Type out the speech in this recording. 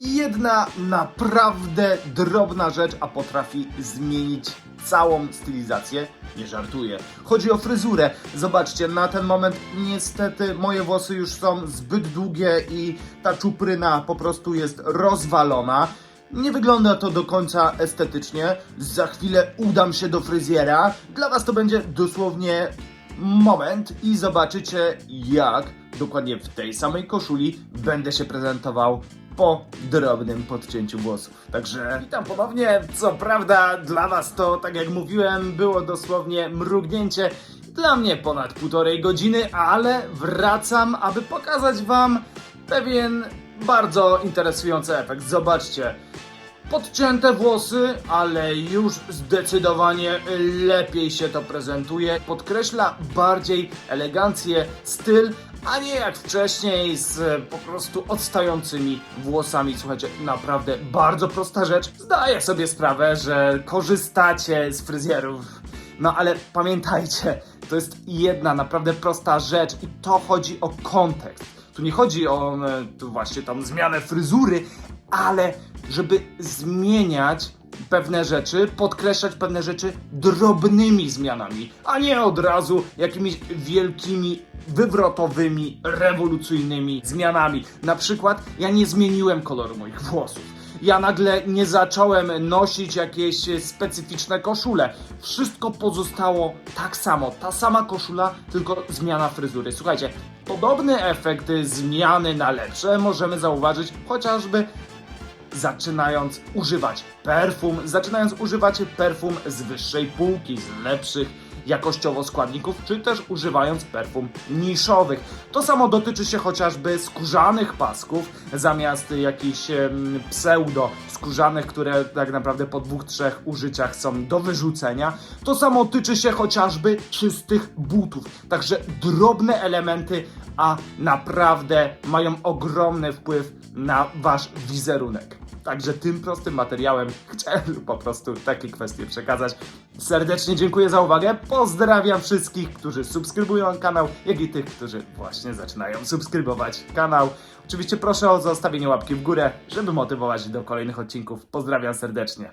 Jedna naprawdę drobna rzecz, a potrafi zmienić całą stylizację. Nie żartuję. Chodzi o fryzurę. Zobaczcie, na ten moment niestety moje włosy już są zbyt długie i ta czupryna po prostu jest rozwalona. Nie wygląda to do końca estetycznie. Za chwilę udam się do fryzjera. Dla Was to będzie dosłownie moment i zobaczycie jak dokładnie w tej samej koszuli będę się prezentował po drobnym podcięciu włosów. Także witam ponownie. Co prawda dla Was to, tak jak mówiłem, było dosłownie mrugnięcie. Dla mnie ponad półtorej godziny, ale wracam, aby pokazać Wam pewien bardzo interesujący efekt. Zobaczcie. Podcięte włosy, ale już zdecydowanie lepiej się to prezentuje. Podkreśla bardziej elegancję, styl, a nie jak wcześniej z e, po prostu odstającymi włosami. Słuchajcie, naprawdę bardzo prosta rzecz. Zdaję sobie sprawę, że korzystacie z fryzjerów. No ale pamiętajcie, to jest jedna naprawdę prosta rzecz i to chodzi o kontekst. Tu nie chodzi o e, tu właśnie tam zmianę fryzury, ale żeby zmieniać pewne rzeczy, podkreślać pewne rzeczy drobnymi zmianami, a nie od razu jakimiś wielkimi, wywrotowymi, rewolucyjnymi zmianami. Na przykład ja nie zmieniłem koloru moich włosów. Ja nagle nie zacząłem nosić jakieś specyficzne koszule. Wszystko pozostało tak samo. Ta sama koszula, tylko zmiana fryzury. Słuchajcie, podobny efekt zmiany na lepsze możemy zauważyć chociażby zaczynając używać perfum, zaczynając używać perfum z wyższej półki, z lepszych jakościowo składników, czy też używając perfum niszowych. To samo dotyczy się chociażby skórzanych pasków, zamiast jakichś pseudo skórzanych, które tak naprawdę po dwóch, trzech użyciach są do wyrzucenia. To samo tyczy się chociażby czystych butów. Także drobne elementy, a naprawdę mają ogromny wpływ na wasz wizerunek. Także tym prostym materiałem chciałem po prostu takie kwestie przekazać. Serdecznie dziękuję za uwagę. Pozdrawiam wszystkich, którzy subskrybują kanał, jak i tych, którzy właśnie zaczynają subskrybować kanał. Oczywiście proszę o zostawienie łapki w górę, żeby motywować do kolejnych odcinków. Pozdrawiam serdecznie.